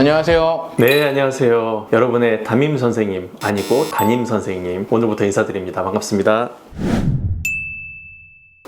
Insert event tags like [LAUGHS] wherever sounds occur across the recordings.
안녕하세요. 네, 안녕하세요. 여러분의 담임 선생님, 아니고 담임 선생님. 오늘부터 인사드립니다. 반갑습니다.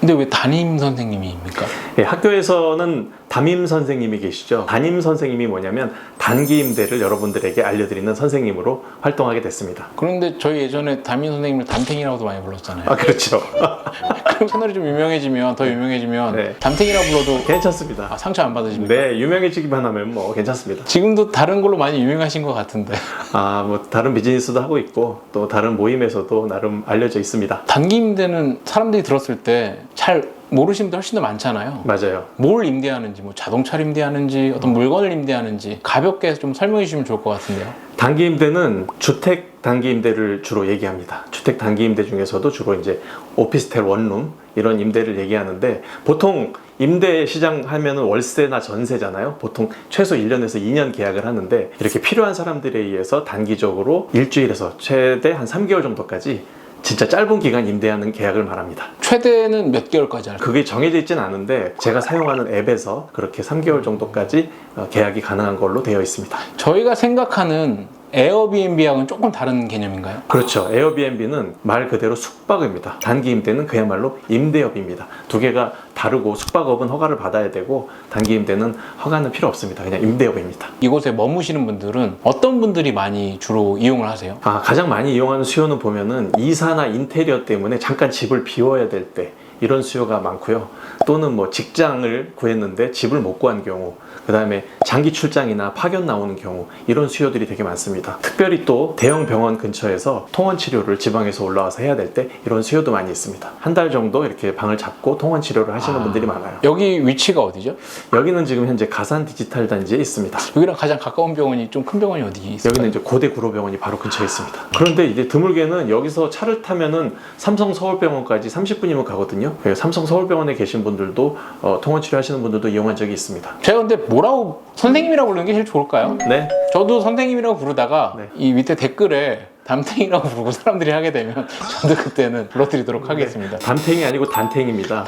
근데 왜 담임 선생님입니까? 예, 학교에서는 담임 선생님이 계시죠. 담임 선생님이 뭐냐면 단기 임대를 여러분들에게 알려드리는 선생님으로 활동하게 됐습니다. 그런데 저희 예전에 담임 선생님을 담탱이라고도 많이 불렀잖아요. 아, 그렇죠. [LAUGHS] 그럼 채널이 좀 유명해지면 더 유명해지면 네. 담탱이라고 불러도 괜찮습니다. 아, 상처 안 받으십니까? 네, 유명해지기만 하면 뭐 괜찮습니다. 지금도 다른 걸로 많이 유명하신 것 같은데 아, 뭐 다른 비즈니스도 하고 있고 또 다른 모임에서도 나름 알려져 있습니다. 단기 임대는 사람들이 들었을 때잘 모르시는 분들 훨씬 더 많잖아요. 맞아요. 뭘 임대하는지, 뭐 자동차를 임대하는지, 어떤 물건을 임대하는지 가볍게 좀 설명해 주시면 좋을 것 같은데요. 단기 임대는 주택 단기 임대를 주로 얘기합니다. 주택 단기 임대 중에서도 주로 이제 오피스텔 원룸 이런 임대를 얘기하는데 보통 임대 시장 하면은 월세나 전세잖아요. 보통 최소 1년에서 2년 계약을 하는데 이렇게 필요한 사람들에 의해서 단기적으로 일주일에서 최대 한 3개월 정도까지 진짜 짧은 기간 임대하는 계약을 말합니다. 최대는 몇 개월까지 할까요? 그게 정해져 있지는 않은데 제가 사용하는 앱에서 그렇게 3개월 정도까지 어, 계약이 가능한 걸로 되어 있습니다. 저희가 생각하는 에어비앤비하고는 조금 다른 개념인가요? 그렇죠. 에어비앤비는 말 그대로 숙박입니다. 단기 임대는 그야말로 임대업입니다. 두 개가 다르고 숙박업은 허가를 받아야 되고 단기 임대는 허가는 필요 없습니다. 그냥 임대업입니다. 이곳에 머무시는 분들은 어떤 분들이 많이 주로 이용을 하세요? 아, 가장 많이 이용하는 수요는 보면은 이사나 인테리어 때문에 잠깐 집을 비워야 될 때 이런 수요가 많고요. 또는 뭐 직장을 구했는데 집을 못 구한 경우, 그 다음에 장기 출장이나 파견 나오는 경우 이런 수요들이 되게 많습니다. 특별히 또 대형 병원 근처에서 통원 치료를 지방에서 올라와서 해야 될 때 이런 수요도 많이 있습니다. 한 달 정도 이렇게 방을 잡고 통원 치료를 하시는 아. 분들이 많아요. 여기 위치가 어디죠? 여기는 지금 현재 가산 디지털 단지에 있습니다. 여기랑 가장 가까운 병원이 좀 큰 병원이 어디 있어요? 여기는 이제 고대 구로병원이 바로 근처에 있습니다. 그런데 이제 드물게는 여기서 차를 타면은 삼성 서울병원까지 30분이면 가거든요. 예, 삼성 서울병원에 계신 분들도 어, 통원 치료 하시는 분들도 이용한 적이 있습니다. 제가 근데 뭐라고 선생님이라고 부르는 게 제일 좋을까요? 네, 저도 선생님이라고 부르다가 네. 이 밑에 댓글에 담탱이라고 부르고 사람들이 하게 되면 [LAUGHS] 저도 그때는 불러드리도록 하겠습니다. 담탱이 아니고 단탱입니다.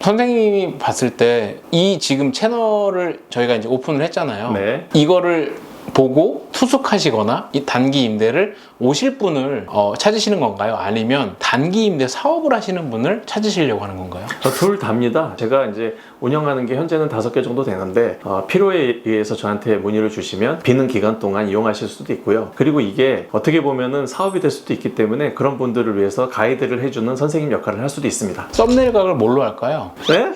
선생님이 봤을 때 이 지금 채널을 저희가 이제 오픈을 했잖아요. 네. 이거를 보고 투숙하시거나 이 단기 임대를 오실 분을 어, 찾으시는 건가요? 아니면 단기 임대 사업을 하시는 분을 찾으시려고 하는 건가요? 저둘 답니다. 제가 이제 운영하는 게 현재는 다섯 개 정도 되는데 어, 필요에 의해서 저한테 문의를 주시면 비는 기간 동안 이용하실 수도 있고요. 그리고 이게 어떻게 보면은 사업이 될 수도 있기 때문에 그런 분들을 위해서 가이드를 해주는 선생님 역할을 할 수도 있습니다. 썸네일 각을 뭘로 할까요? 네?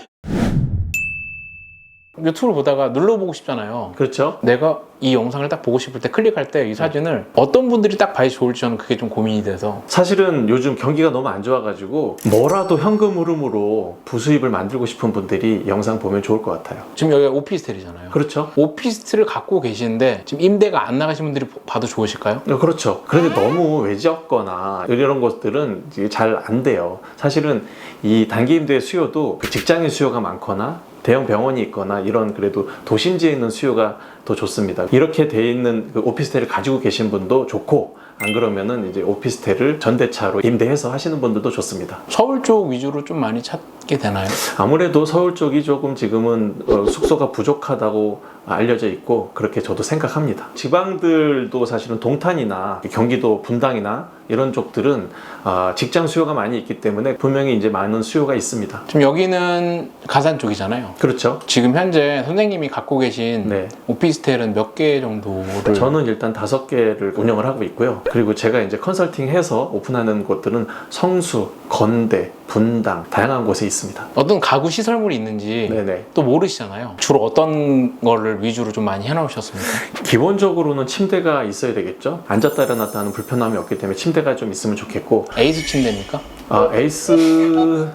유튜브를 보다가 눌러보고 싶잖아요. 그렇죠. 내가 이 영상을 딱 보고 싶을 때 클릭할 때 이 사진을 어떤 분들이 딱 봐야 좋을지 저는 그게 좀 고민이 돼서 사실은 요즘 경기가 너무 안 좋아가지고 뭐라도 현금 흐름으로 부수입을 만들고 싶은 분들이 영상 보면 좋을 것 같아요. 지금 여기가 오피스텔이잖아요. 그렇죠? 오피스텔을 갖고 계시는데 지금 임대가 안 나가신 분들이 봐도 좋으실까요? 어, 그렇죠. 그런데 너무 외지였거나 이런 것들은 잘 안 돼요. 사실은 이 단기 임대 수요도 그 직장인 수요가 많거나 대형 병원이 있거나 이런 그래도 도심지에 있는 수요가 더 좋습니다. 이렇게 돼 있는 그 오피스텔을 가지고 계신 분도 좋고 안 그러면은 이제 오피스텔을 전대차로 임대해서 하시는 분들도 좋습니다. 서울 쪽 위주로 좀 많이 찾게 되나요? 아무래도 서울 쪽이 조금 지금은 어, 숙소가 부족하다고 알려져 있고 그렇게 저도 생각합니다. 지방들도 사실은 동탄이나 경기도 분당이나 이런 쪽들은 아, 직장 수요가 많이 있기 때문에 분명히 이제 많은 수요가 있습니다. 지금 여기는 가산 쪽이잖아요. 그렇죠. 지금 현재 선생님이 갖고 계신 네. 오피스 텔은 몇 개 정도를 저는 일단 다섯 개를 운영을 하고 있고요. 그리고 제가 이제 컨설팅 해서 오픈하는 곳들은 성수, 건대, 분당 다양한 곳에 있습니다. 어떤 가구 시설물이 있는지 네네. 또 모르시잖아요. 주로 어떤 거를 위주로 좀 많이 해놓으셨습니까? 기본적으로는 침대가 있어야 되겠죠. 앉았다 일어났다 하는 불편함이 없기 때문에 침대가 좀 있으면 좋겠고 에이스 침대입니까? 아, 에이스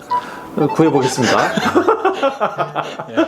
구해보겠습니다.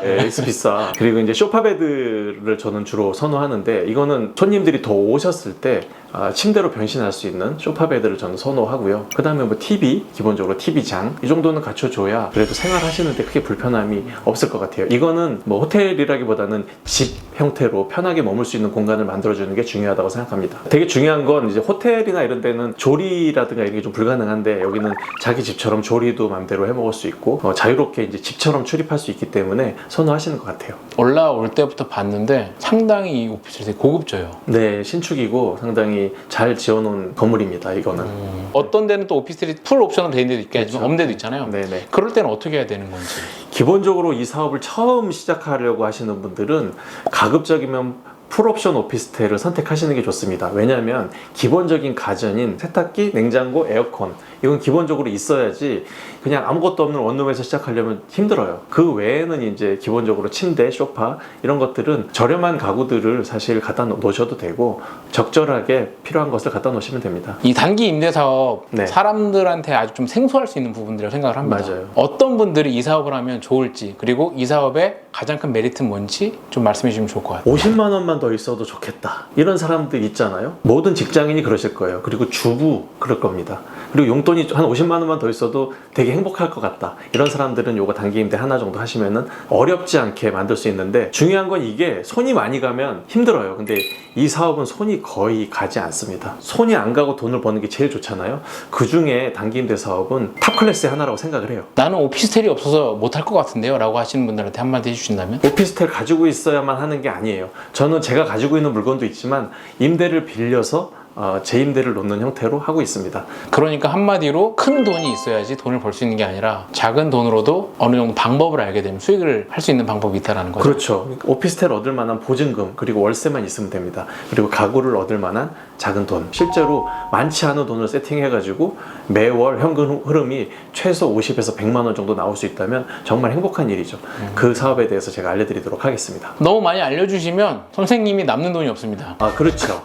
네, 에이스 비싸. 그리고 이제 쇼파 베드를 저는 주로 선호하는데 이거는 손님들이 더 오셨을 때 아, 침대로 변신할 수 있는 소파 베드를 저는 선호하고요. 그 다음에 뭐 TV, 기본적으로 TV장 이 정도는 갖춰줘야 그래도 생활하시는데 크게 불편함이 없을 것 같아요. 이거는 뭐 호텔이라기보다는 집 형태로 편하게 머물 수 있는 공간을 만들어주는 게 중요하다고 생각합니다. 되게 중요한 건 이제 호텔이나 이런 데는 조리라든가 이런 게 좀 불가능한데 여기는 자기 집처럼 조리도 마음대로 해 먹을 수 있고 어, 자유롭게 이제 집처럼 출입할 수 있기 때문에 선호하시는 것 같아요. 올라올 때부터 봤는데 상당히 이 오피스텔이 되게 고급져요. 네, 신축이고 상당히 잘 지어놓은 건물입니다. 이거는. 어떤 데는 또 오피스텔이 풀 옵션으로 돼 있는 데도 있겠지만 그렇죠. 없는 데도 있잖아요. 네네. 그럴 때는 어떻게 해야 되는 건지. 기본적으로 이 사업을 처음 시작하려고 하시는 분들은 가급적이면 풀옵션 오피스텔을 선택하시는 게 좋습니다. 왜냐하면 기본적인 가전인 세탁기, 냉장고, 에어컨 이건 기본적으로 있어야지 그냥 아무것도 없는 원룸에서 시작하려면 힘들어요. 그 외에는 이제 기본적으로 침대, 소파 이런 것들은 저렴한 가구들을 사실 갖다 놓- 놓으셔도 되고 적절하게 필요한 것을 갖다 놓으시면 됩니다. 이 단기 임대 사업 네. 사람들한테 아주 좀 생소할 수 있는 부분들이라고 생각을 합니다. 맞아요. 어떤 분들이 이 사업을 하면 좋을지 그리고 이 사업의 가장 큰 메리트는 뭔지 좀 말씀해 주시면 좋을 것 같아요. 50만 원만 더 있어도 좋겠다. 이런 사람들 있잖아요. 모든 직장인이 그러실 거예요. 그리고 주부 그럴 겁니다. 그리고 용돈이 한 50만 원만 더 있어도 되게 행복할 것 같다. 이런 사람들은 요거 단기 임대 하나 정도 하시면은 어렵지 않게 만들 수 있는데 중요한 건 이게 손이 많이 가면 힘들어요. 근데 이 사업은 손이 거의 가지 않습니다. 손이 안 가고 돈을 버는 게 제일 좋잖아요. 그 중에 단기 임대 사업은 탑 클래스의 하나라고 생각을 해요. 나는 오피스텔이 없어서 못할 것 같은데요 라고 하시는 분들한테 한마디 해주신다면 오피스텔 가지고 있어야만 하는 게 아니에요. 저는 제가 가지고 있는 물건도 있지만 임대를 빌려서 어, 재임대를 놓는 형태로 하고 있습니다. 그러니까 한마디로 큰 돈이 있어야지 돈을 벌 수 있는 게 아니라 작은 돈으로도 어느 정도 방법을 알게 되면 수익을 할 수 있는 방법이 있다라는 거죠. 그렇죠. 오피스텔 얻을 만한 보증금 그리고 월세만 있으면 됩니다. 그리고 가구를 얻을 만한 작은 돈. 실제로 많지 않은 돈을 세팅해가지고 매월 현금 흐름이 최소 50에서 100만 원 정도 나올 수 있다면 정말 행복한 일이죠. 그 사업에 대해서 제가 알려드리도록 하겠습니다. 너무 많이 알려주시면 선생님이 남는 돈이 없습니다. 아 그렇죠.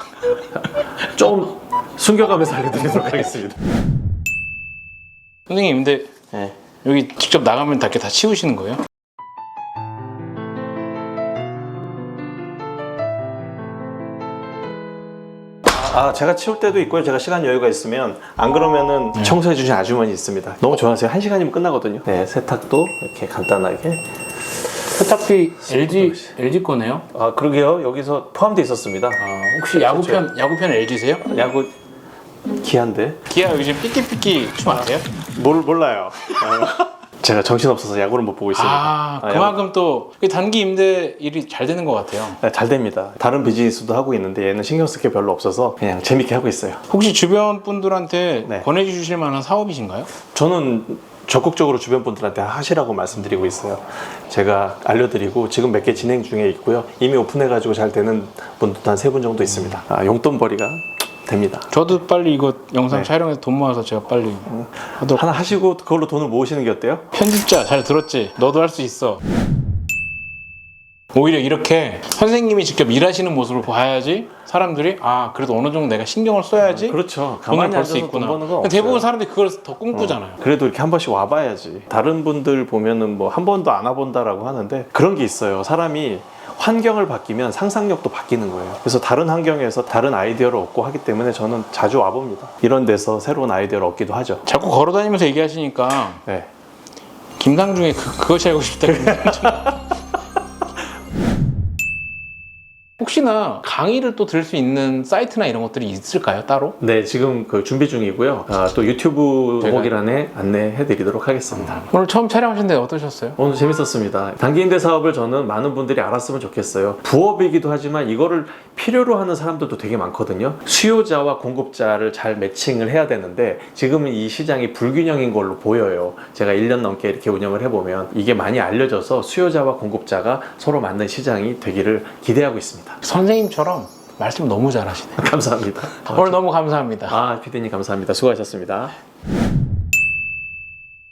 [LAUGHS] 좀 숨겨가면서 알려드리도록 하겠습니다. 선생님 근데 네. 여기 직접 나가면 다 이렇게 다 치우시는 거예요? 아 제가 치울 때도 있고요. 제가 시간 여유가 있으면 안 그러면은 청소해 주신 아주머니 있습니다. 너무 좋아하세요. 한 시간이면 끝나거든요. 네 세탁도 이렇게 간단하게. 세탁기 LG LG 거네요. 아 그러게요. 여기서 포함되어 있었습니다. 아, 혹시 야구편 야구편 LG세요? 야구 기한데 기아 요즘 삐끼삐끼 춤 아세요? 몰 몰라요. 제가 정신 없어서 야구를 못 보고 있습니다. 아, 아, 그만큼 또 단기 임대 일이 잘 되는 것 같아요. 네, 잘 됩니다. 다른 비즈니스도 하고 있는데 얘는 신경 쓸 게 별로 없어서 그냥 재밌게 하고 있어요. 혹시 주변 분들한테 네. 권해주실 만한 사업이신가요? 저는 적극적으로 주변 분들한테 하시라고 말씀드리고 있어요. 제가 알려드리고 지금 몇 개 진행 중에 있고요. 이미 오픈해가지고 잘 되는 분도 한 세 분 정도 있습니다. 아, 용돈벌이가 됩니다. 저도 빨리 이거 영상 네. 촬영해서 돈 모아서 제가 빨리 하도록 하나 하시고 그걸로 돈을 모으시는 게 어때요? 편집자 잘 들었지? 너도 할 수 있어. 오히려 이렇게 선생님이 직접 일하시는 모습을 봐야지 사람들이 아 그래도 어느 정도 내가 신경을 써야지 그렇죠. 돈을 벌 수 있구나. 대부분. 사람들이 그걸 더 꿈꾸잖아요. 그래도 이렇게 한 번씩 와봐야지. 다른 분들 보면은 뭐 한 번도 안 와본다라고 하는데 그런 게 있어요. 사람이 환경을 바뀌면 상상력도 바뀌는 거예요. 그래서 다른 환경에서 다른 아이디어를 얻고 하기 때문에 저는 자주 와봅니다. 이런 데서 새로운 아이디어를 얻기도 하죠. 자꾸 걸어다니면서 얘기하시니까 네. 김상중의 그, 그것이 알고 싶다. [LAUGHS] 혹시나 강의를 또 들을 수 있는 사이트나 이런 것들이 있을까요 따로? 네, 지금 그 준비 중이고요. 아, 또 유튜브 제가- 동호기란에 안내해 드리도록 하겠습니다. 오늘 처음 촬영하셨는데 어떠셨어요? 오늘 재밌었습니다. 단기임대 사업을 저는 많은 분들이 알았으면 좋겠어요. 부업이기도 하지만 이거를 필요로 하는 사람들도 되게 많거든요. 수요자와 공급자를 잘 매칭을 해야 되는데 지금은 이 시장이 불균형인 걸로 보여요. 제가 1년 넘게 이렇게 운영을 해보면 이게 많이 알려져서 수요자와 공급자가 서로 맞는 시장이 되기를 기대하고 있습니다. 선생님처럼 말씀 너무 잘하시네. [LAUGHS] 감사합니다. 오늘 너무 감사합니다. 아, 피디님 감사합니다. 수고하셨습니다.